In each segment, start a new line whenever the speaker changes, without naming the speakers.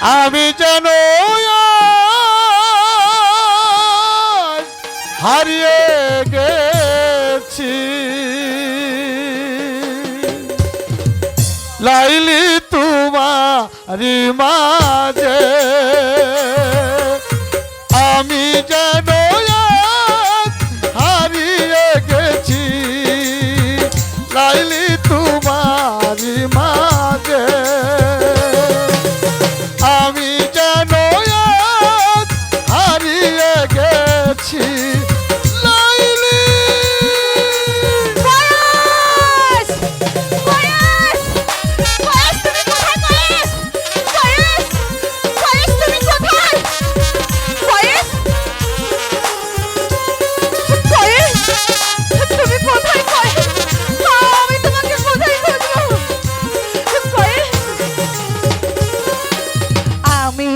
আমি যেন হারিয়ে গেছি। লাইলি তোমারি যে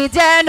যেন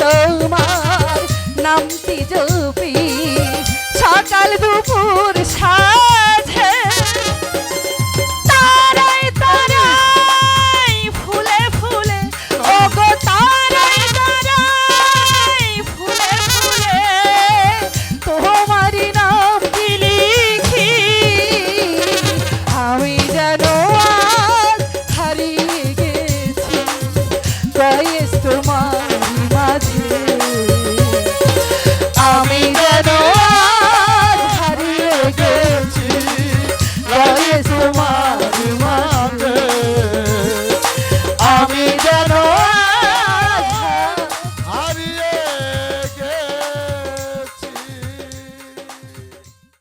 তোমার
নামটি জপি। সকাল দুপুর সার